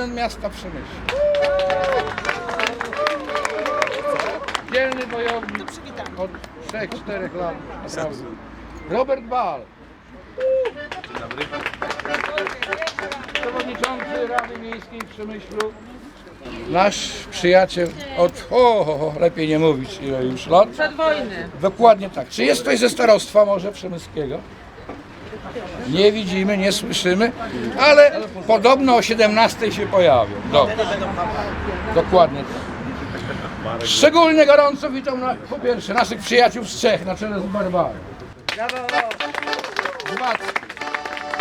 prezydent miasta Przemyśl. Dzielny wojownik od 3-4 lat. Naprawdę. Robert Bal. Przewodniczący Rady Miejskiej w Przemyślu. Nasz przyjaciel od, o, o, o, lepiej nie mówić ile już lat. Przed wojny. Dokładnie tak. Czy jest ktoś ze starostwa może przemyskiego? Nie widzimy, nie słyszymy, ale podobno o 17 się pojawią. Dobrze. Dokładnie tak. Szczególnie gorąco witam na, po pierwsze naszych przyjaciół z Czech na czele z Barbarą. Z Mackiem,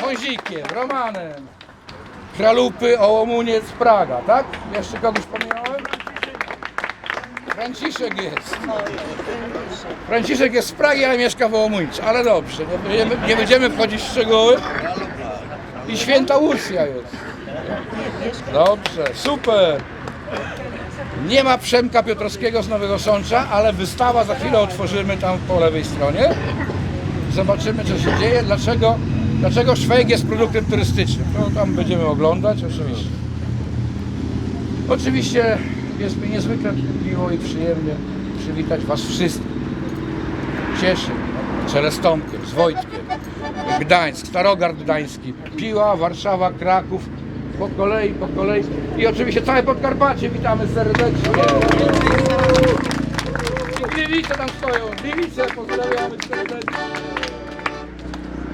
Kozikiem, Romanem, Kralupy, Ołomuniec, Praga, tak? Jeszcze kogoś pomijałem? Franciszek jest. Franciszek jest z Pragi, ale mieszka w Ołomuńcu. Ale dobrze, nie będziemy, nie będziemy wchodzić w szczegóły. I święta Łucja jest. Dobrze, super. Nie ma Przemka Piotrowskiego z Nowego Sącza, ale wystawa za chwilę otworzymy tam po lewej stronie. Zobaczymy, co się dzieje, dlaczego, dlaczego Szwajk jest produktem turystycznym. To tam będziemy oglądać, oczywiście. Oczywiście jest mi niezwykle miło i przyjemnie przywitać Was wszystkich. Cieszy mnie, czele z Tomkiem, z Wojtkiem, Gdańsk, Starogard Gdański, Piła, Warszawa, Kraków, po kolei, po kolei i oczywiście całe Podkarpacie witamy serdecznie. I Gliwice tam stoją, Gliwice pozdrawiamy serdecznie.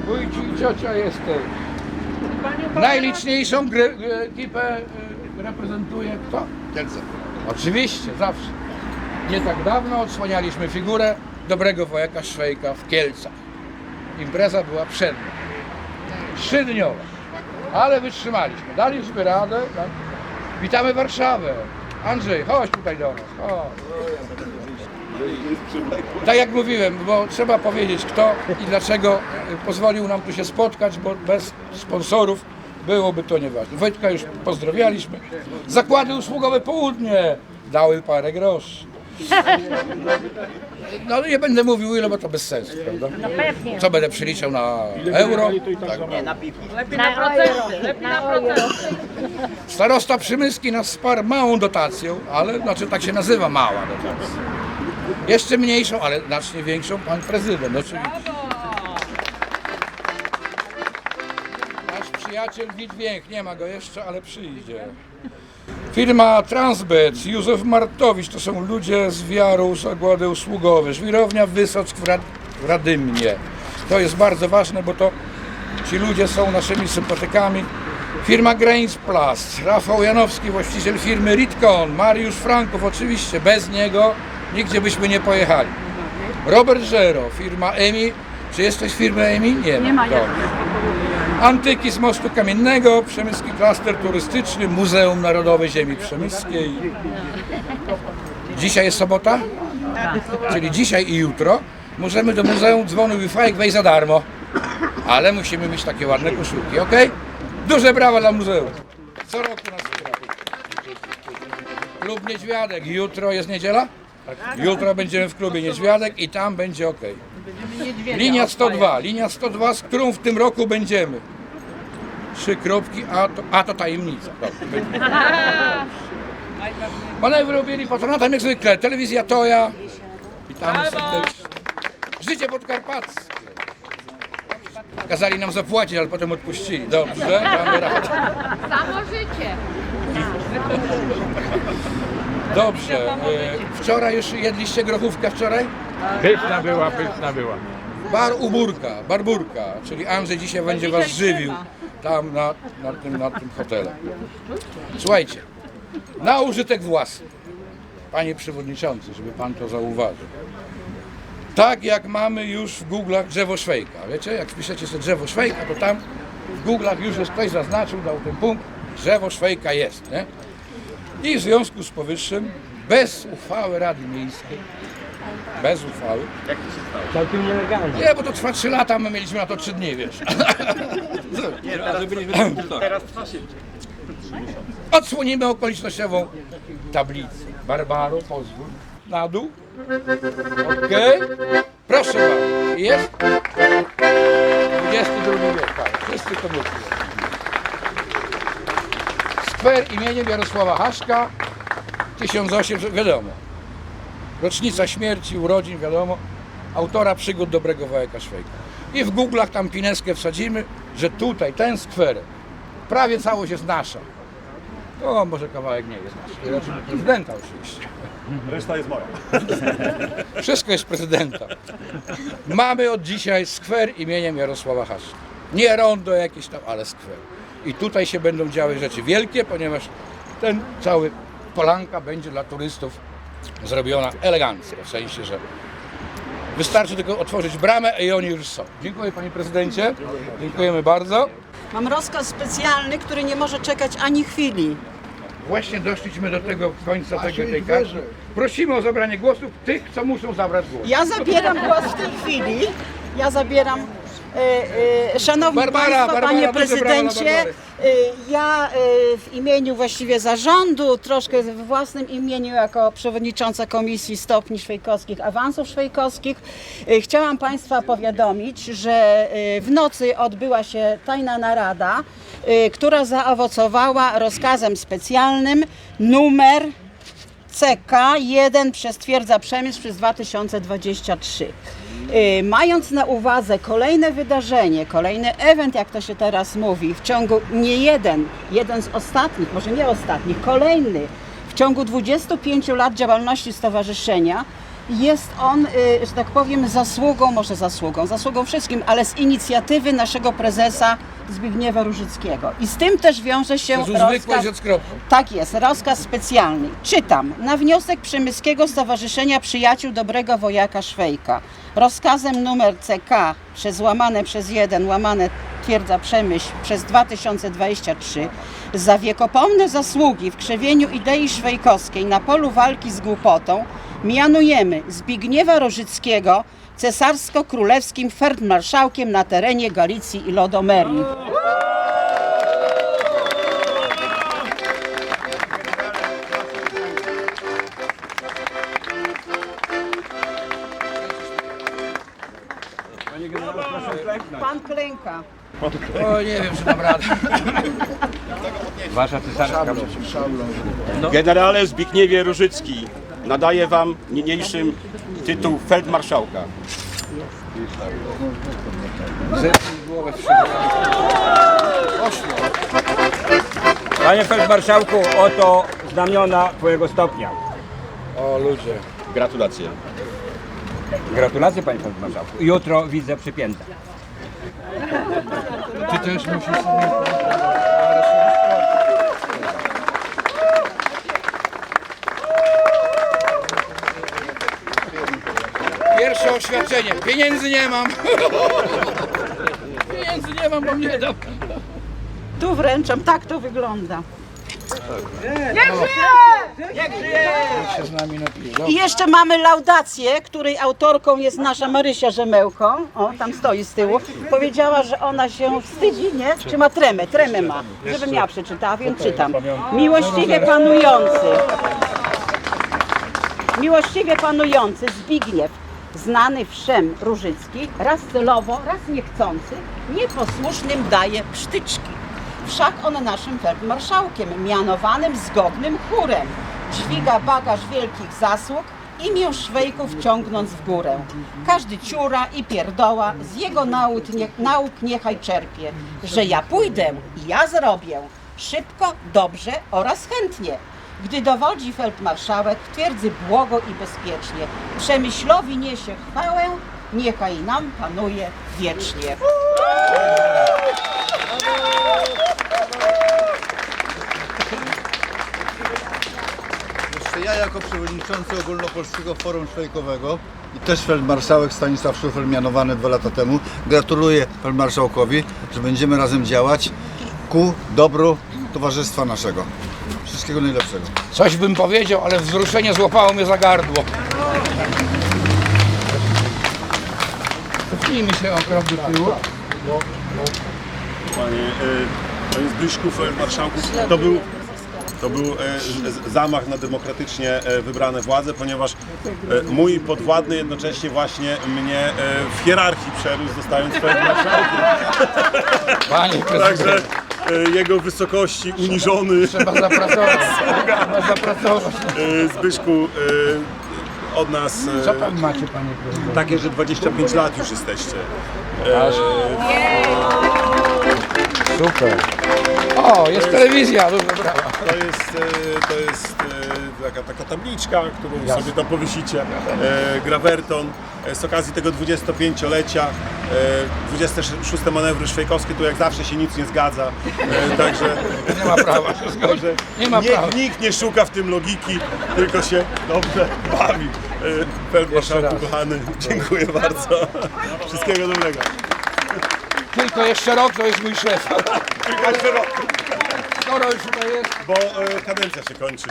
Wójci i ciocia jesteś. Najliczniejszą gry, ekipę y, reprezentuje kto? Kielce. Oczywiście, zawsze. Nie tak dawno odsłanialiśmy figurę dobrego wojaka Szwejka w Kielcach. Impreza była przednia. Trzydniowa. Ale wytrzymaliśmy. Daliśmy radę. Tak? Witamy Warszawę. Andrzej, chodź tutaj do nas. Chodź. Tak jak mówiłem, bo trzeba powiedzieć kto i dlaczego pozwolił nam tu się spotkać, bo bez sponsorów byłoby to nieważne. Wojtka już pozdrowialiśmy. Zakłady usługowe Południe dały parę groszy. No nie będę mówił ile, bo to bez sensu, prawda? Co będę przeliczał na euro? Lepiej na procenty. Lepiej na procenty. Starosta Przemyski nas wsparł małą dotacją, ale znaczy tak się nazywa mała dotacja. Jeszcze mniejszą, ale znacznie większą pan prezydent oczywiście. Przyjaciel Witwięch, nie ma go jeszcze, ale przyjdzie. Firma Transbet, Józef Martowicz, to są ludzie z wiarą, zakłady usługowe. Żwirownia Wysock w, Rad w Radymnie. To jest bardzo ważne, bo to ci ludzie są naszymi sympatykami. Firma Grains Plast, Rafał Janowski, właściciel firmy Ritkon, Mariusz Franków, oczywiście, bez niego nigdzie byśmy nie pojechali. Robert Żero, firma EMI. Czy jesteś firmy EMI? Nie, nie ma. Antyki z Mostu Kamiennego, Przemyski Klaster Turystyczny, Muzeum Narodowe Ziemi Przemyskiej. Dzisiaj jest sobota? Czyli dzisiaj i jutro możemy do Muzeum Dzwonu Wi-Fi wejść za darmo. Ale musimy mieć takie ładne koszulki, ok? Duże brawa dla muzeum. Co roku nas wspiera. Klub Niedźwiadek. Jutro jest niedziela? Jutro będziemy w klubie Niedźwiadek i tam będzie ok. Linia 102, linia 102, z którą w tym roku będziemy. Trzy kropki, a to, a to tajemnica. Dobra. Manewry objęli patronatem jak zwykle. Telewizja Toja. Witamy serdecznie. Życie podkarpackie. Kazali nam zapłacić, ale potem odpuścili. Dobrze, mamy radę. Samo życie. Dobrze. E, Wczoraj już jedliście grochówkę wczoraj? Pyszna była, pyszna była. Bar Uburka, Barburka, czyli Andrzej dzisiaj będzie was żywił tam na, na, tym, na tym hotelem. Słuchajcie, na użytek własny, panie przewodniczący, żeby pan to zauważył. Tak jak mamy już w Google'ach drzewo Szwejka. Wiecie, jak wpiszecie sobie drzewo Szwejka, to tam w Google'ach już jest ktoś zaznaczył, dał ten punkt, drzewo Szwejka jest. Nie? I w związku z powyższym, bez uchwały Rady Miejskiej, bez uchwały, Całkiem nielegalnie. nie, bo to trwa 3 lata, my mieliśmy na to 3 dni, wiesz. Odsłonimy okolicznościową tablicę. Barbaro, pozwól. Na dół. Okej. Proszę bardzo. Jest? 22 wiek, tak. Wszyscy to mówią. Skwer imieniem Jarosława Haszka. 1800, wiadomo. Rocznica śmierci, urodzin, wiadomo. Autora przygód dobrego wojaka Szwejka. I w Google'ach tam pineskę wsadzimy, że tutaj ten skwer, prawie całość jest nasza. To może kawałek nie jest nasz. Raczej prezydenta oczywiście. Reszta jest moja. Wszystko jest prezydenta. Mamy od dzisiaj skwer imieniem Jarosława Haszka. Nie rondo jakieś tam, ale skwer. I tutaj się będą działy rzeczy wielkie, ponieważ ten cały polanka będzie dla turystów zrobiona elegancko. W sensie, że wystarczy tylko otworzyć bramę i oni już są. Dziękuję panie prezydencie. Dziękujemy bardzo. Mam rozkaz specjalny, który nie może czekać ani chwili. Właśnie doszliśmy do tego końca tego, tej karty. Prosimy o zabranie głosów tych, co muszą zabrać głos. Ja zabieram głos w tej chwili. Ja zabieram. E, e, szanowni Barbara, Państwo, Barbara, Panie dla Prezydencie, Barbary. E, ja e, w imieniu właściwie zarządu, troszkę w własnym imieniu jako przewodnicząca Komisji Stopni Szwejkowskich, Awansów Szwejkowskich, e, chciałam Państwa powiadomić, że w nocy odbyła się tajna narada, która zaowocowała rozkazem specjalnym numer CK 1 przez Twierdza Przemysł przez 2023. Yy, Mając na uwadze kolejne wydarzenie, kolejny event, jak to się teraz mówi, w ciągu nie jeden, jeden z ostatnich, może nie ostatnich, kolejny, w ciągu 25 lat działalności stowarzyszenia, jest on, yy, że tak powiem, zasługą, może zasługą, zasługą wszystkim, ale z inicjatywy naszego prezesa Zbigniewa Różyckiego. I z tym też wiąże się rozkaz- tak jest, rozkaz specjalny. Czytam. Na wniosek Przemyskiego Stowarzyszenia Przyjaciół Dobrego Wojaka Szwejka. Rozkazem numer CK przez łamane przez 1 łamane twierdza Przemyśl przez 2023 za wiekopomne zasługi w krzewieniu idei szwejkowskiej na polu walki z głupotą mianujemy Zbigniewa Rożyckiego cesarsko-królewskim feldmarszałkiem na terenie Galicji i Lodomerii. Pan klęka. O, nie wiem, czy dam radę. Wasza cesarska. Generale Zbigniewie Różycki, nadaję wam niniejszym tytuł feldmarszałka. Panie Feldmarszałku, oto znamiona Twojego stopnia. O, ludzie. Gratulacje. Gratulacje Panie Feldmarszałku. Jutro widzę przypięte. Ty też musisz sobie... Pierwsze oświadczenie. Pieniędzy nie mam. Pieniędzy nie mam, bo mnie dam. Tu wręczam, tak to wygląda. się z nami napije. I jeszcze mamy laudację, której autorką jest nasza Marysia Rzemełko. O, tam stoi z tyłu. Powiedziała, że ona się wstydzi, nie? Czy ma tremę? Tremę ma. Żebym ja przeczytała, więc czytam. Miłościwie panujący. Miłościwie panujący Zbigniew, znany wszem Różycki, raz celowo, raz niechcący, nieposłusznym daje psztyczki. Wszak on naszym feldmarszałkiem, mianowanym zgodnym chórem, dźwiga bagaż wielkich zasług, imię Szwejków ciągnąc w górę. Każdy ciura i pierdoła z jego nauk, nie, nauk niechaj czerpie, że ja pójdę i ja zrobię, szybko, dobrze oraz chętnie. Gdy dowodzi feldmarszałek, twierdzy błogo i bezpiecznie. Przemyślowi niesie chwałę, niechaj nam panuje wiecznie. Ja jako przewodniczący Ogólnopolskiego Forum Szwajkowego i też feldmarszałek Stanisław Szufel mianowany dwa lata temu gratuluję feldmarszałkowi, że będziemy razem działać ku dobru towarzystwa naszego. Wszystkiego najlepszego. Coś bym powiedział, ale wzruszenie złapało mnie za gardło. Cofnijmy się o krok do tyłu. Panie, e, panie Zbyszku, marszałku, to był, to był e, z- zamach na demokratycznie e, wybrane władze, ponieważ e, mój podwładny jednocześnie właśnie mnie e, w hierarchii przerósł, zostając marszałkiem. Panie Także prezydencie, e, jego wysokości uniżony trzeba zapracować. Trzeba zapracować. e, Zbyszku e, od nas Co e, tam macie, panie prezydencie? takie, że 25 lat już jesteście. Super. O, jest telewizja, dużo brawa. To jest, e, to jest taka, taka tabliczka, którą sobie tam powiesicie. E, Graverton. E, Z okazji tego 25-lecia, e, 26 manewry szwejkowskie, tu jak zawsze się nic nie zgadza. E, Także Nie ma prawa się zgodzić. Nie ma prawa. niech nikt nie szuka w tym logiki, tylko się dobrze bawi. E, raz. kochany, dziękuję bardzo. Wszystkiego dobrego. Tylko jeszcze rok to jest mój szef. Tylko jeszcze rok, Skoro już tutaj jest. bo e, kadencja się kończy.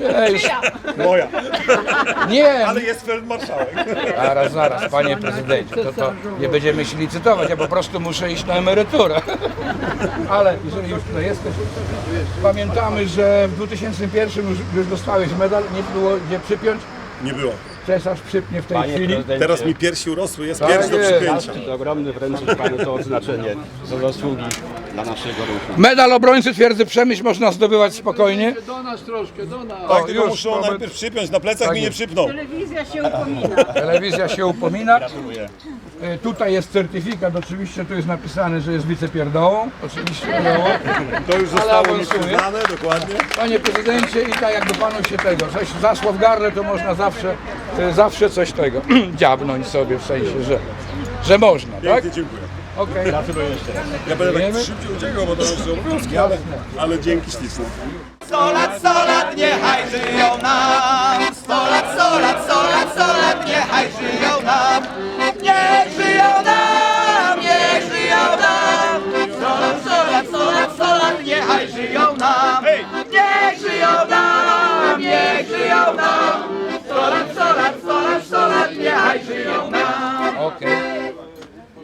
Nie, już, Moja. nie, Ale jest feldmarszałek. Zaraz, zaraz, panie prezydencie, to, to nie będziemy się licytować, ja po prostu muszę iść na emeryturę. Ale jeżeli już tutaj jesteś, pamiętamy, że w 2001 już, już dostałeś medal, nie było gdzie przypiąć, Nie było. cesarz przypnie w tej Panie chwili. prezydencie, Teraz mi piersi urosły, jest Tak pierś do jest. przypięcia. zaszczyt ogromny wręczyć panu to odznaczenie za zasługi dla naszego ruchu. Medal obrońcy twierdzy Przemyśl można zdobywać spokojnie. Tak, tylko już, muszą Robert. najpierw przypiąć, na plecach Tak mi nie jest. przypną. Telewizja się upomina. Telewizja się upomina. Gratuluję. E, Tutaj jest certyfikat, oczywiście tu jest napisane, że jest wicepierdołą. Oczywiście wiadomo. To już zostało mi awansuje. przyznane, dokładnie. Panie prezydencie, i tak jakby panu się tego, coś zaszło w gardle, to można zawsze, e, zawsze coś tego dziabnąć sobie w sensie, że, że można, tak? Pięknie dziękuję. Okej. Ja będę tak szybciej uciekał, bo to już obowiązki, ale, ale dzięki śliczne. Sto lat, sto lat, niechaj żyją nam! Sto lat, sto lat, sto lat, sto lat, niechaj żyją nam! Niech żyją nam, niech żyją nam! Sto lat, sto lat, sto lat, sto lat, niechaj żyją nam! Niech żyją nam, niech żyją nam! Sto lat, sto lat, sto lat, sto lat, niechaj żyją nam! Okej.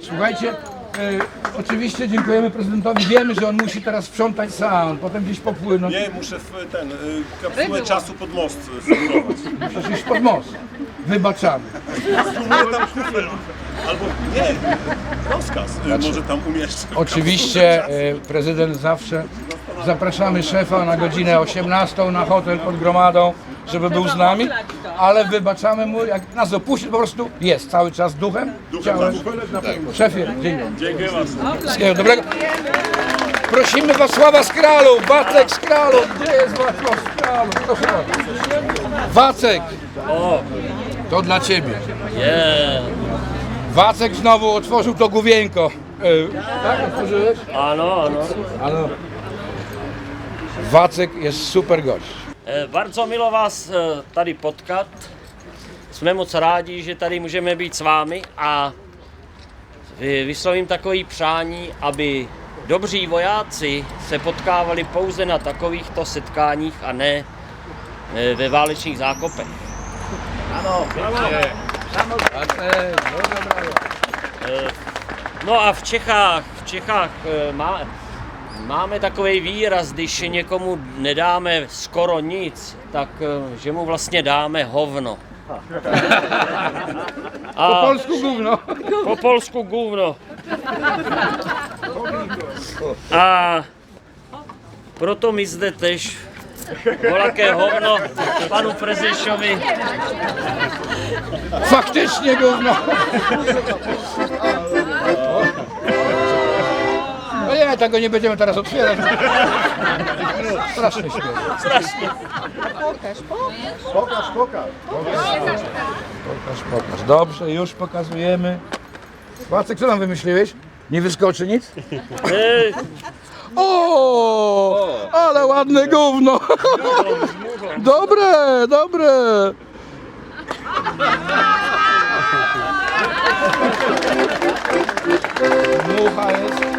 Słuchajcie, e, oczywiście dziękujemy prezydentowi. Wiemy, że on musi teraz sprzątać sam, potem gdzieś popłynąć. Nie, muszę w ten, y, kapsułę czasu pod most sugerować. Musisz iść pod most. Wybaczamy. Spróbuję tam kufel. Albo nie, rozkaz y, może tam umieszczę. Oczywiście e, prezydent zawsze zapraszamy szefa na godzinę 18 na hotel pod gromadą, żeby był z nami, ale wybaczamy mu, jak nas opuści, po prostu jest cały czas duchem, ciałem. Szefie, dzień dobry. Dziękuję bardzo. Wszystkiego dobrego. Prosimy Wacława Skralu, Wacek Skralu. Gdzie jest Wacław Skralu? Proszę bardzo. Wacek. To dla ciebie. Wacek znowu otworzył to główienko. E, tak, otworzyłeś? Ano, ano. Ale Wacek jest super gość. E, Bardzo milo vás e, tady potkat. Jsme moc rádi, že tady můžeme být s vámi a vy- vyslovím takové přání, aby dobří vojáci se potkávali pouze na takovýchto setkáních a ne e, ve válečných zákopech. Dobra, brawo. No a v Čechách, v Čechách má, máme takový výraz, když někomu nedáme skoro nic, tak e, že mu vlastně dáme hovno. A Po polsku gówno. po polsku gówno. A proto my zde tež volaké hovno panu Prezešovi Faktycznie gówno. Tego nie będziemy teraz otwierać. Strasznie śmieszne. strašně. Pokaż, pokaż. Dobrze, już pokazujemy. Wacek, co tam wymyśliłeś? Nie wyskoczy nic? O, ale ładne gówno. Dobre, dobre. Mucha jest.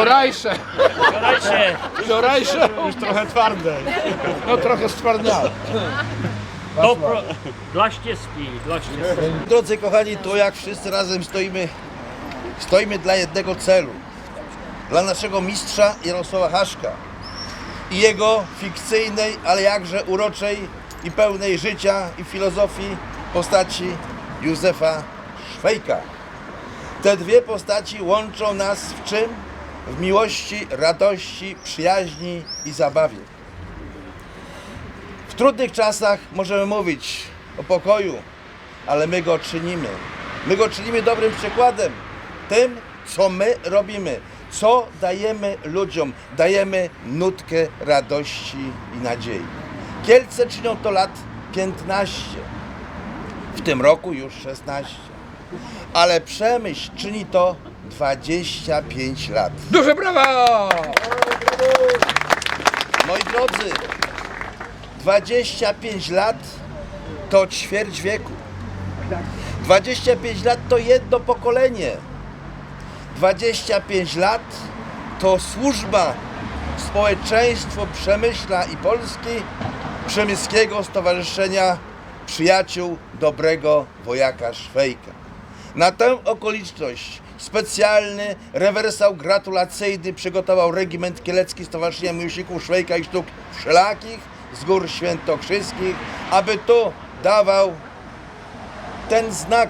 Wczorajsze. Wczorajsze Wczorajsze. Już trochę twarde. No trochę stwardniałe. dobro, dla štěstí, dla štěstí. Drodzy kochani, to jak wszyscy razem stoimy, stoimy dla jednego celu. Dla naszego mistrza Jarosława Haszka i jego fikcyjnej, ale jakże uroczej i pełnej życia i filozofii postaci Józefa Szwejka. Te dwie postaci łączą nas w czym? W miłości, radości, przyjaźni i zabawie. W trudnych czasach możemy mówić o pokoju, ale my go czynimy. My go czynimy dobrym przykładem. Tym, co my robimy, co dajemy ludziom. Dajemy nutkę radości i nadziei. Kielce czynią to lat 15. W tym roku już 16. Ale Przemyśl czyni to 25 lat. Duże brawa! Moi drodzy, 25 lat to ćwierć wieku. 25 lat to jedno pokolenie. 25 lat to służba społeczeństwu Przemyśla i Polski Przemyskiego Stowarzyszenia Przyjaciół Dobrego Wojaka Szwejka. Na tę okoliczność specjalny rewersał gratulacyjny przygotował Regiment Kielecki Stowarzyszenia Miłośników Szwejka i Sztuk Wszelakich z Gór Świętokrzyskich, aby tu dawał ten znak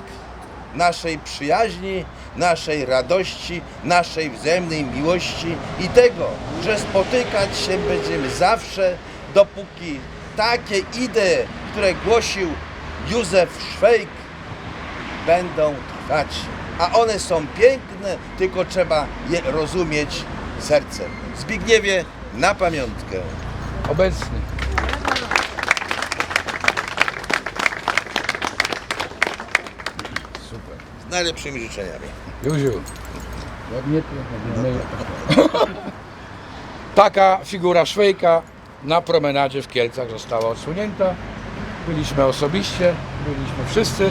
naszej przyjaźni, naszej radości, naszej wzajemnej miłości i tego, że spotykać się będziemy zawsze, dopóki takie idee, które głosił Józef Szwejk, będą trwać. A one są piękne, tylko trzeba je rozumieć sercem. Zbigniewie, na pamiątkę. Obecny. Z najlepszymi życzeniami. Józiu. Ładnie Taka figura Szwejka na promenadzie w Kielcach została odsunięta. Byliśmy osobiście, byliśmy wszyscy.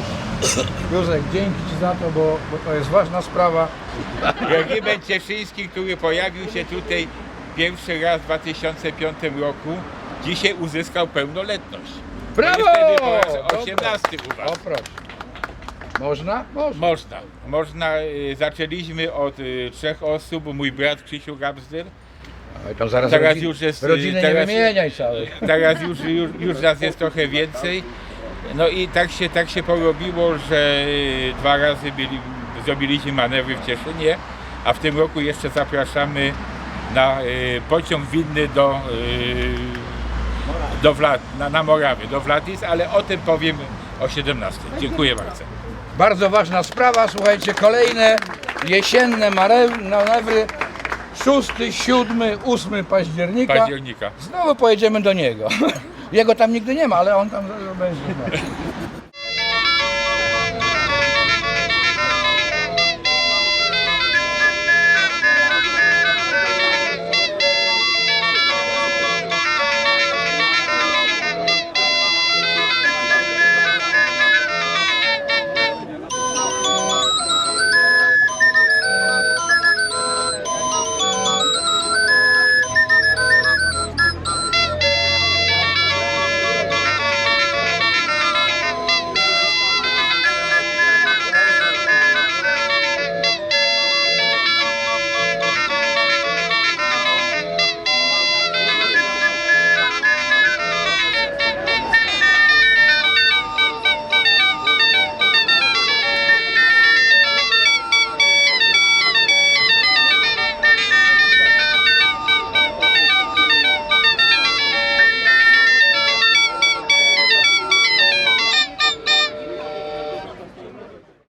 Józek, dzięki Ci za to, bo, bo to jest ważna sprawa. Regiment Cieszyński, który pojawił się tutaj pierwszy raz w 2005 roku, dzisiaj uzyskał pełnoletność. Brawo! Wtedy po raz Dobra. 18 u O was. proszę. Można? Można. Można. Można. y, Zaczęliśmy od y, trzech osób, mój brat Krzysiu Gabzdyr. To zaraz Teraz już jest, y, rodziny teraz- nie wymieniaj całej. Teraz już, już, już nas jest trochę więcej. No i tak się, tak się porobiło, że y, dwa razy byli, zrobiliśmy manewry w Cieszynie, a w tym roku jeszcze zapraszamy na y, pociąg winny do, y, do Wla, na, na Morawy, do Wlatis, ale o tym powiem o 17. Dziękuję bardzo. Bardzo ważna sprawa, słuchajcie, kolejne jesienne manewry 6, 7, 8 października. Października. Znowu pojedziemy do niego. Jego tam nigdy nie ma, ale on tam będzie.